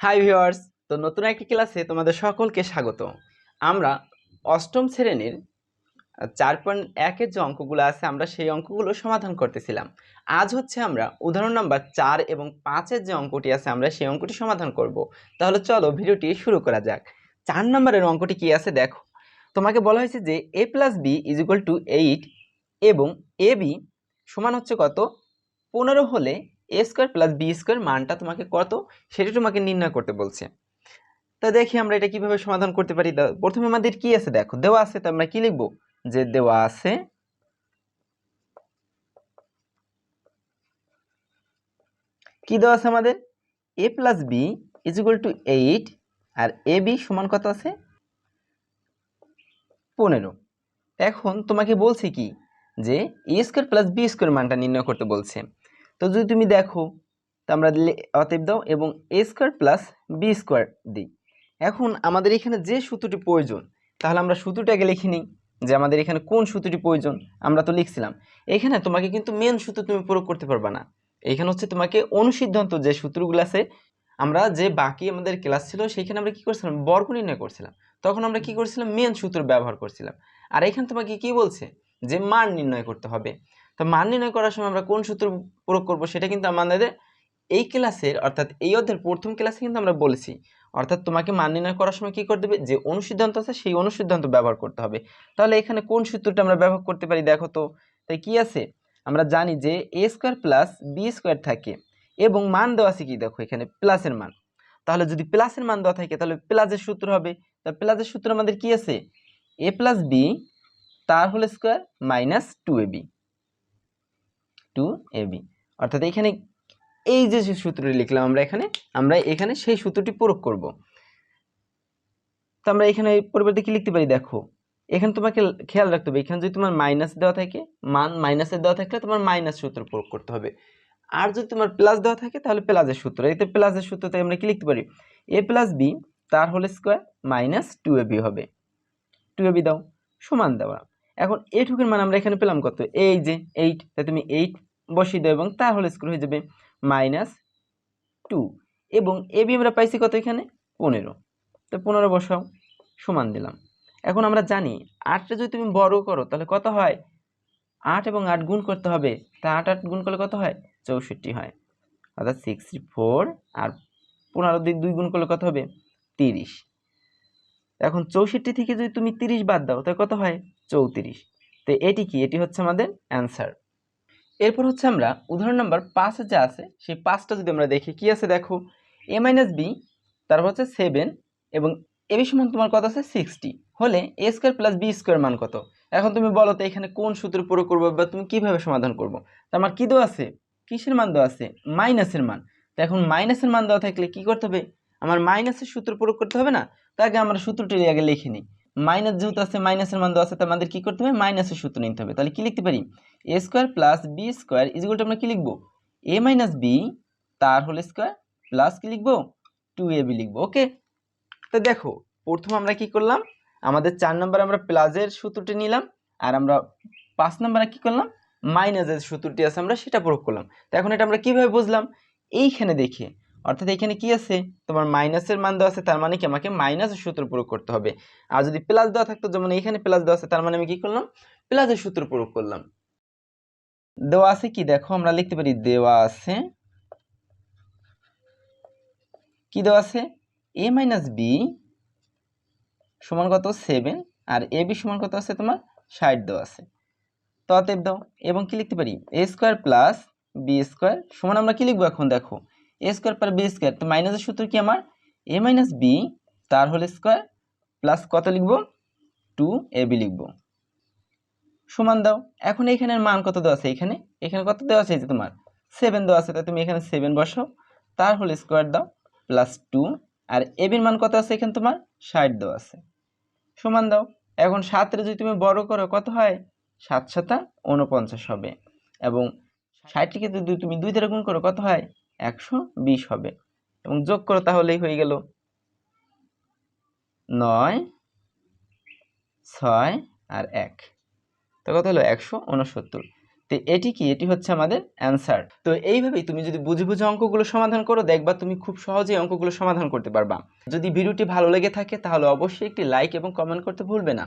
High viewers তো নতুন একটি ক্লাসে তোমাদের সকলকে স্বাগত। আমরা অষ্টম শ্রেণির চার পয়েন্ট একের যে অঙ্কগুলো আছে, আমরা সেই অঙ্কগুলো সমাধান করতেছিলাম। আজ হচ্ছে আমরা উদাহরণ নাম্বার চার এবং পাঁচের যে অঙ্কটি আছে, আমরা সেই অঙ্কটি সমাধান করব। তাহলে চলো ভিডিওটি শুরু করা যাক। চার নম্বরের অঙ্কটি কি আছে দেখো। তোমাকে বলা হয়েছে যে A plus B is equal to eight এবং এ বি সমান হচ্ছে কত? পনেরো হলে A square plus B square মানটা তোমাকে কত? সেটা তোমাকে নির্ণয় করতে বলছে। তা দেখি আমরা এটা কীভাবে সমাধান করতে পারি? প্রথমে আমাদের কি আছে? দেখো, দেওয়া আছে, তো আমরা কি লিখব? যে দেওয়া আছে কি দেওয়া আছে আমাদের? A plus B is equal to eight R A B সমান কত আছে? পনেরো। এখন তোমাকে বলছে কি? যে A square plus B square মানটা নির্ণয় করতে বলছে। তো যদি তুমি দেখো, তো আমরা অতএব দাও এবং A square plus B square দিই। এখন আমাদের এখানে যে সূত্রটি প্রয়োজন, তাহলে আমরা সূত্রটাকে লিখে নিই যে আমাদের এখানে কোন সূত্রটি প্রয়োজন, আমরা তো লিখছিলাম। এখানে তোমাকে কিন্তু মেন সূত্র তুমি প্রয়োগ করতে পারবে না। এখানে হচ্ছে তোমাকে অনুসিদ্ধান্ত যে সূত্রগুলো আছে, আমরা যে বাকি আমাদের ক্লাস ছিল সেইখানে আমরা কি করছিলাম? বর্গ নির্ণয় করছিলাম। তখন আমরা কি করছিলাম? মেন সূত্র ব্যবহার করছিলাম। আর এখানে তোমাকে কি বলছে? যে মান নির্ণয় করতে হবে। তো মান নির্ণয় করার সময় আমরা কোন সূত্র প্রয়োগ করব সেটা কিন্তু আমাদের এই ক্লাসের, অর্থাৎ এই অধ্যায়ের প্রথম ক্লাসে কিন্তু আমরা বলেছি। অর্থাৎ তোমাকে মান নির্ণয় করার সময় কি করতে হবে? যে অনুসিদ্ধান্ত আছে সেই অনুসিদ্ধান্ত ব্যবহার করতে হবে। তাহলে এখানে কোন সূত্রটা আমরা ব্যবহার করতে পারি দেখো তো। তাই কি আছে? আমরা জানি যে A square plus B square থাকে এবং মান দেওয়া আছে কি দেখো এখানে? প্লাসের মান। তাহলে যদি প্লাসের মান দেওয়া থাকে তাহলে প্লাসের সূত্র হবে। তা প্লাসের সূত্র আমাদের কি আছে? এ প্লাস বি তার whole square minus two A B two A B অর্থাৎ এখানে এই যে সূত্রটি লিখলাম আমরা এখানে আমরা এখানে সেই সূত্রটি প্রয়োগ করব। তো আমরা এখানে পরিবর্তে কি লিখতে পারি? দেখো, এখানে তোমাকে খেয়াল রাখতে হবে, এখানে যদি তোমার মাইনাস দেওয়া থাকে, মান মাইনাসের দেওয়া থাকলে তোমার মাইনাস সূত্র প্রয়োগ করতে হবে। আর যদি তোমার প্লাস দেওয়া থাকে, তাহলে প্লাসের সূত্র। এতে প্লাসের সূত্রতে আমরা কি লিখতে পারি? এ প্লাস বি তার whole square minus two A B হবে। টু এ বি দাও, সমান দেওয়া। এখন এইটুকুর মান আমরা এখানে পেলাম কত? এই যে এইট তাই তুমি এইট বসিয়ে দাও এবং তার হোল স্কোয়ার হয়ে যাবে মাইনাস টু এবং এ বি আমরা পাইছি কত এখানে? পনেরো। তো পনেরো বসাও, সমান দিলাম। এখন আমরা জানি আটটা যদি তুমি বড় করো তাহলে কত হয়? আট এবং আট গুণ করতে হবে। তা আট আট গুণ করলে কত হয়? চৌষট্টি হয়। অর্থাৎ সিক্সটি ফোর আর পনেরো দিয়ে দুই গুণ করলে কত হবে? তিরিশ। এখন চৌষট্টি থেকে যদি তুমি তিরিশ বাদ দাও তাহলে কত হয়? চৌত্রিশ। তো এটি কি? এটি হচ্ছে আমাদের অ্যান্সার এরপর হচ্ছে আমরা উদাহরণ নাম্বার পাঁচে যা আছে, সেই পাঁচটা যদি আমরা দেখি, কি আছে দেখো? এ মাইনাস বি তারপর হচ্ছে সেভেন এবং এ বি সমান তোমার কত আছে? সিক্সটি হলে A square plus B square মান কত? এখন তুমি বলো তো এখানে কোন সূত্র প্রয়োগ করব বা তুমি কীভাবে সমাধান করব? তো আমার কী দেওয়া আছে? কিসের মান দেওয়া আছে? মাইনাসের মান। তো এখন মাইনাসের মান দেওয়া থাকলে কি করতে হবে? আমার মাইনাসের সূত্র প্রয়োগ করতে হবে না? তাকে আমরা সূত্রটি আগে লিখে নিই। মাইনাস যেহেতু আছে মাইনাসের মান দেওয়া আছে তো আমাদের কি করতে হবে? মাইনাসের সূত্র নিতে হবে। তাহলে কি লিখতে পারি? A square plus B square is equal আমরা কি লিখব? এ মাইনাস বি তার হোল স্কোয়ার প্লাস কি লিখব? টু এ বি লিখব ওকে তো দেখো প্রথম আমরা কি করলাম? আমাদের চার নম্বর আমরা প্লাসের সূত্রটি নিলাম আর আমরা পাঁচ নম্বরে কি করলাম? মাইনাসের সূত্রটি আছে আমরা সেটা প্রয়োগ করলাম। তো এখন এটা আমরা কীভাবে বুঝলাম? এইখানে দেখে। অর্থাৎ এখানে কি আছে? তোমার মাইনাসের মান দেওয়া আছে, তার মানে কি আমাকে মাইনাসের সূত্র প্রয়োগ করতে হবে। আর যদি প্লাস দেওয়া থাকতো, যেমন এইখানে প্লাস দেওয়া আছে, তার মানে আমি কি করলাম? প্লাসের সূত্র প্রয়োগ করলাম। দেওয়া আছে কি? দেখো, আমরা লিখতে পারি দেওয়া আছে। কি দেওয়া আছে? এ মাইনাস বি সমান কত? সেভেন আর এ বি সমান কত আছে তোমার? ষাট দেওয়া আছে। তো অতএব দাও, এবং কি লিখতে পারি? A square plus B square সমান আমরা কি লিখব এখন? দেখো A square plus B square তো মাইনাসের সূত্র কি আমার? এ মাইনাস বি তার হোল স্কোয়ার প্লাস কত লিখব? টু এ বি লিখব। সমান দাও। এখন এখানের মান কত দেওয়া আছে? এখানে। এখানে কত দেওয়া আছে? যে তোমার সেভেন দেওয়া আছে। তাই তুমি এখানে সেভেন বসাও। তার হোল স্কোয়ার দাও প্লাস টু আর এবির মান কত আছে? এখানে তোমার ষাট দেওয়া আছে। সমান দাও। এখন সাতের যদি তুমি বড় করো, কত হয়? সাত সাতা উনপঞ্চাশ হবে। এবং ষাটটিকে যদি তুমি দুই দ্বারা গুণ করো, কত হয়? একশো বিশ হবে। এবং যোগ করো তাহলেই হয়ে গেল নয়, ছয় আর এক। তো কত হলো? একশো উনসত্তর। তো এটি কি? এটি হচ্ছে আমাদের অ্যান্সার। তো এইভাবেই তুমি যদি বুঝে বুঝে অঙ্কগুলো সমাধান করো, দেখবা তুমি খুব সহজেই অঙ্কগুলো সমাধান করতে পারবা। যদি ভিডিওটি ভালো লেগে থাকে, তাহলে অবশ্যই একটি লাইক এবং কমেন্ট করতে ভুলবে না।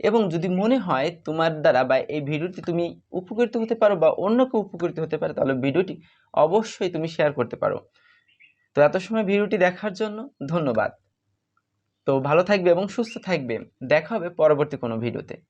এবং যদি মনে হয় তোমার দ্বারা বা এই ভিডিওটি তুমি উপকৃত হতে পারো বা অন্য কেউ উপকৃত হতে পারে, তাহলে ভিডিওটি অবশ্যই তুমি শেয়ার করতে পারো। তো এত সময় ভিডিওটি দেখার জন্য ধন্যবাদ। তো ভালো থাকবে এবং সুস্থ থাকবে। দেখা হবে পরবর্তী কোনো ভিডিওতে।